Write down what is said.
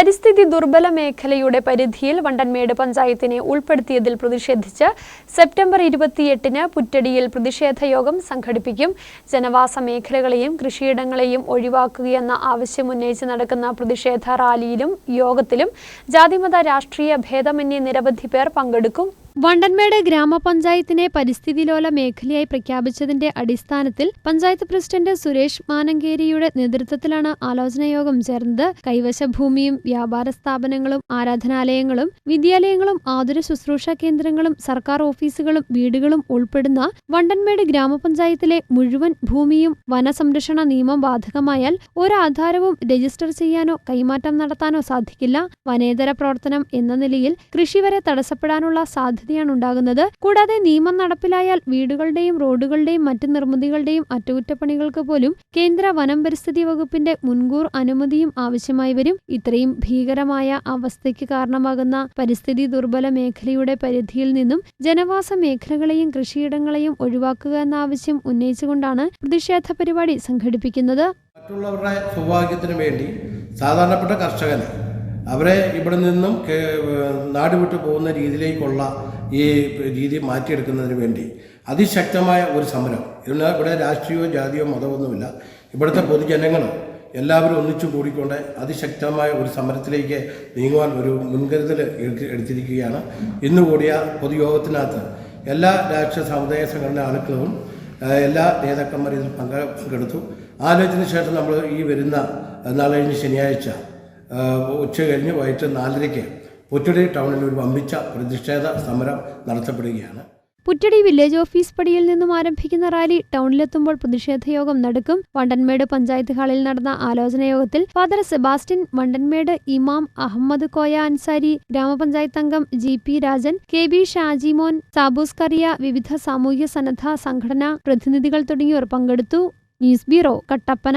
പരിസ്ഥിതി ദുർബല മേഖലയുടെ പരിധിയിൽ വണ്ടൻമേട് പഞ്ചായത്തിനെ ഉൾപ്പെടുത്തിയതിൽ പ്രതിഷേധിച്ച് സെപ്റ്റംബർ ഇരുപത്തിയെട്ടിന് പുറ്റടിയിൽ പ്രതിഷേധ യോഗം സംഘടിപ്പിക്കും. ജനവാസ മേഖലകളെയും കൃഷിയിടങ്ങളെയും ഒഴിവാക്കുകയെന്ന ആവശ്യമുന്നയിച്ച് നടക്കുന്ന പ്രതിഷേധ റാലിയിലും യോഗത്തിലും ജാതിമത രാഷ്ട്രീയ ഭേദമന്യേ നിരവധി പേർ പങ്കെടുക്കും. വണ്ടൻമേട് ഗ്രാമപഞ്ചായത്തിനെ പരിസ്ഥിതിലോല മേഖലയായി പ്രഖ്യാപിച്ചതിന്റെ അടിസ്ഥാനത്തിൽ പഞ്ചായത്ത് പ്രസിഡന്റ് സുരേഷ് മാനങ്കേരിയുടെ നേതൃത്വത്തിലാണ് ആലോചനായോഗം ചേർന്നത്. കൈവശ ഭൂമിയും വ്യാപാര സ്ഥാപനങ്ങളും ആരാധനാലയങ്ങളും വിദ്യാലയങ്ങളും ആതുര ശുശ്രൂഷാ കേന്ദ്രങ്ങളും സർക്കാർ ഓഫീസുകളും വീടുകളും ഉൾപ്പെടുന്ന വണ്ടൻമേട് ഗ്രാമപഞ്ചായത്തിലെ മുഴുവൻ ഭൂമിയും വനസംരക്ഷണ നിയമം ബാധകമായാൽ ഒരാധാരവും രജിസ്റ്റർ ചെയ്യാനോ കൈമാറ്റം നടത്താനോ സാധിക്കില്ല. വനേതര പ്രവർത്തനം എന്ന നിലയിൽ കൃഷി വരെ തടസ്സപ്പെടാനുള്ള സാധ്യതയാണ് ഉണ്ടാകുന്നത്. കൂടാതെ നിയമം നടപ്പിലായാൽ വീടുകളുടെയും റോഡുകളുടെയും മറ്റ് നിർമ്മിതികളുടെയും അറ്റകുറ്റപ്പണികൾക്ക് പോലും കേന്ദ്ര വനം പരിസ്ഥിതി വകുപ്പിന്റെ മുൻകൂർ അനുമതിയും ആവശ്യമായി വരും. ഇത്രയും ഭീകരമായ അവസ്ഥയ്ക്ക് കാരണമാകുന്ന പരിസ്ഥിതി ദുർബല മേഖലയുടെ പരിധിയിൽ നിന്നും ജനവാസ മേഖലകളെയും കൃഷിയിടങ്ങളെയും ഒഴിവാക്കുക എന്ന ആവശ്യം ഉന്നയിച്ചുകൊണ്ടാണ് പ്രതിഷേധ പരിപാടി സംഘടിപ്പിക്കുന്നത്. മറ്റുള്ളവരുടെ സൗഭാഗ്യത്തിന് വേണ്ടി സാധാരണപ്പെട്ട കർഷകന് അവരെ ഇവിടെ നിന്നും നാട് വിട്ടു പോകുന്ന രീതിയിലേക്കുള്ള ഈ രീതി മാറ്റിയെടുക്കുന്നതിന് വേണ്ടി. അതിശക്തമായ ഒരു സമരം. ഇതിന് ഇവിടെ രാഷ്ട്രീയമോ ജാതിയോ മതമൊന്നുമില്ല. ഇവിടുത്തെ പൊതുജനങ്ങൾ എല്ലാവരും ഒന്നിച്ചു കൂടിക്കൊണ്ട് അതിശക്തമായ ഒരു സമരത്തിലേക്ക് നീങ്ങുവാൻ ഒരു മുൻകരുതൽ എടുത്തി- എടുത്തിരിക്കുകയാണ്. ഇന്ന് കൂടിയ പൊതുയോഗത്തിനകത്ത് എല്ലാ രാഷ്ട്രീയ സമുദായ സംഘടന ആളുകളും എല്ലാ നേതാക്കന്മാരും ഇതിൽ പങ്കെടുത്തു. ആലോചിച്ചതിന് ശേഷം നമ്മൾ ഈ വരുന്ന നാളെ കഴിഞ്ഞ് ശനിയാഴ്ച ഉച്ച കഴിഞ്ഞ് വൈകിട്ട് നാലരയ്ക്ക് പുറ്റടി ടൗണിൽ ഒരു വമ്പിച്ച പ്രതിഷേധ സമരം നടത്തപ്പെടുകയാണ്. പുറ്റടി വില്ലേജ് ഓഫീസ് പടിയിൽ നിന്നും ആരംഭിക്കുന്ന റാലി ടൗണിലെത്തുമ്പോൾ പ്രതിഷേധ യോഗം നടക്കും. വണ്ടൻമേട് പഞ്ചായത്ത് ഹാളിൽ നടന്ന ആലോചന യോഗത്തിൽ ഫാദർ സെബാസ്റ്റ്യൻ വണ്ടൻമേട് ഇമാം അഹമ്മദ് കോയ അൻസാരി ഗ്രാമപഞ്ചായത്ത് അംഗം G P Rajan K B Shajimon Saboos Kariya വിവിധ സാമൂഹ്യ സന്നദ്ധ സംഘടനാ പ്രതിനിധികൾ തുടങ്ങിയവർ പങ്കെടുത്തു. News bureau Kattappana.